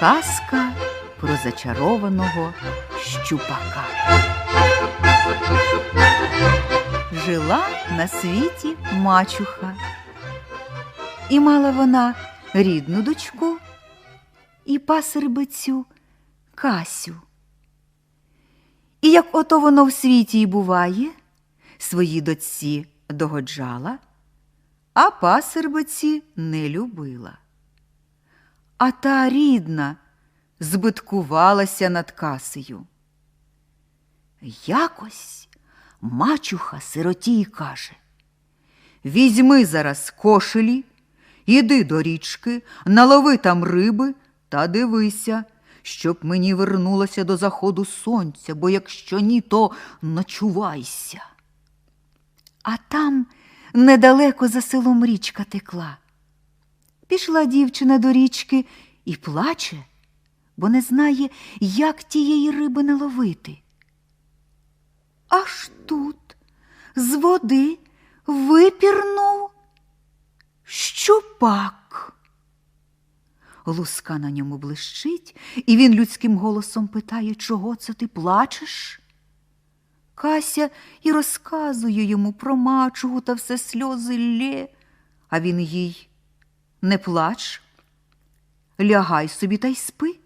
Казка про зачарованого щупака. Жила на світі мачуха. І мала вона рідну дочку і пасербицю Касю. І як ото воно в світі й буває, свої дочці догоджала, а пасербиці не любила. А та рідна збиткувалася над касею. Якось мачуха сироті каже Візьми зараз кошелі, іди до річки, налови там риби та дивися, щоб мені вернулося до заходу сонця, бо якщо ні, то ночувайся. А там недалеко за селом річка текла. Пішла дівчина до річки і плаче, бо не знає, як тієї риби наловити. Аж тут з води випірнув щупак. Луска на ньому блищить, і він людським голосом питає, чого це ти плачеш? Кася і розказує йому про мачугу та все сльози лє, а він їй не плач, лягай собі та й спи.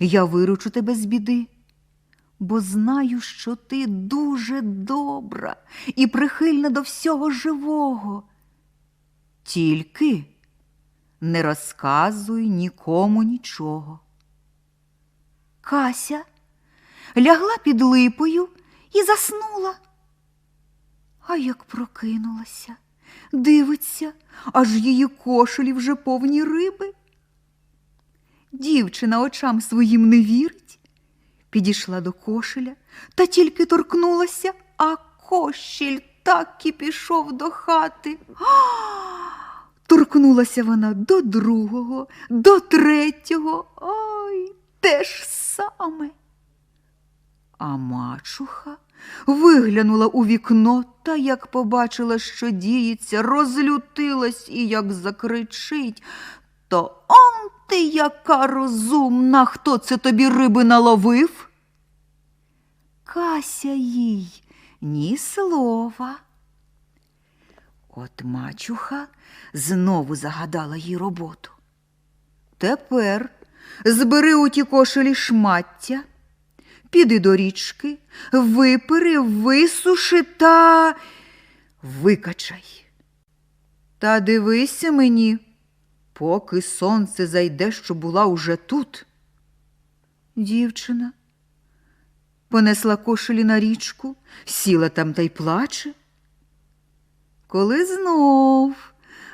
Я виручу тебе з біди, бо знаю, що ти дуже добра і прихильна до всього живого. Тільки не розказуй нікому нічого. Кася лягла під липою і заснула. А як прокинулася, дивиться, аж її кошелі вже повні риби. Дівчина очам своїм не вірить, підійшла до кошеля та тільки торкнулася, а кошель так і пішов до хати. Торкнулася вона до другого, до третього, ой, те ж саме. А мачуха виглянула у вікно та, як побачила, що діється, розлютилась і як закричить. То он ти яка розумна, хто це тобі риби наловив? Кася їй ні слова. От мачуха знову загадала їй роботу. Тепер збери у ті кошелі шмаття, піди до річки, випери, висуши та викачай. Та дивися мені, поки сонце зайде, що була уже тут. Дівчина понесла кошелі на річку, сіла там та й плаче. Коли знов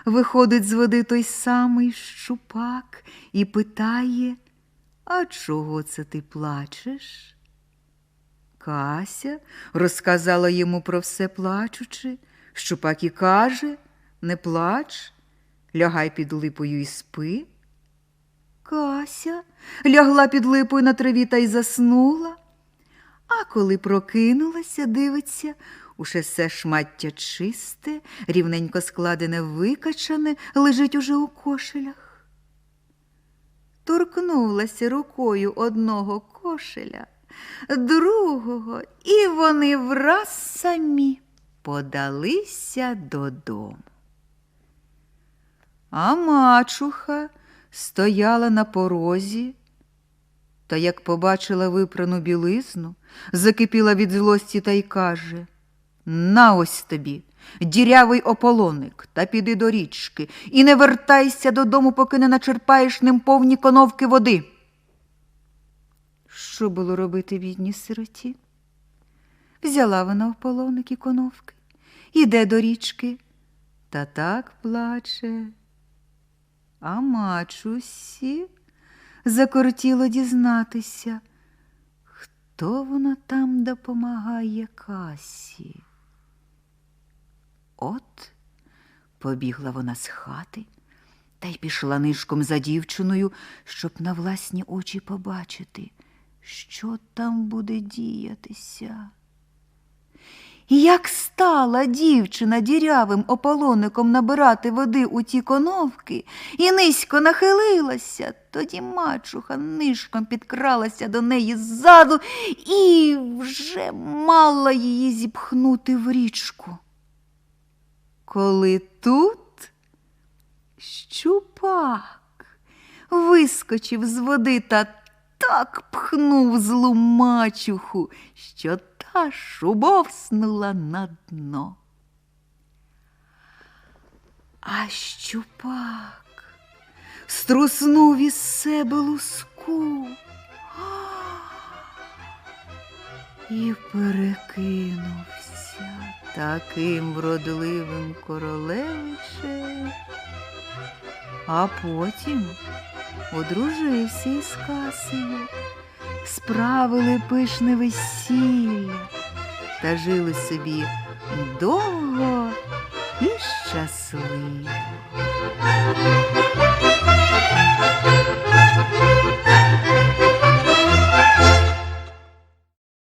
виходить з води той самий щупак і питає, а чого це ти плачеш? Кася розказала йому про все плачучи, щупак і каже не плач, лягай під липою і спи. Кася лягла під липою на траві та й заснула, а коли прокинулася, дивиться, Уше все шмаття чисте, рівненько складене, викачане, лежить уже у кошелях. Торкнулася рукою одного кошеля, другого, і вони враз самі подалися додому. А мачуха стояла на порозі, та як побачила випрану білизну, закипіла від злості та й каже на ось тобі, дірявий ополоник, та піди до річки і не вертайся додому, поки не начерпаєш ним повні коновки води. Що було робити бідній сироті? Взяла вона ополоник і коновки, іде до річки, та так плаче. А мачусі закортіло дізнатися, хто вона там допомагає касі. От побігла вона з хати та й пішла нишком за дівчиною, щоб на власні очі побачити, що там буде діятися. І як стала дівчина дірявим ополоником набирати води у ті коновки і низько нахилилася, тоді мачуха нишком підкралася до неї ззаду і вже мала її зіпхнути в річку. Коли тут щупак вискочив з води та так пхнув злу мачуху, що та шубовснула на дно. А щупак струснув із себе луску і перекинувся таким вродливим королевичем, а потім одружився із Касею, справили пишне весілля та жили собі довго і щасливо.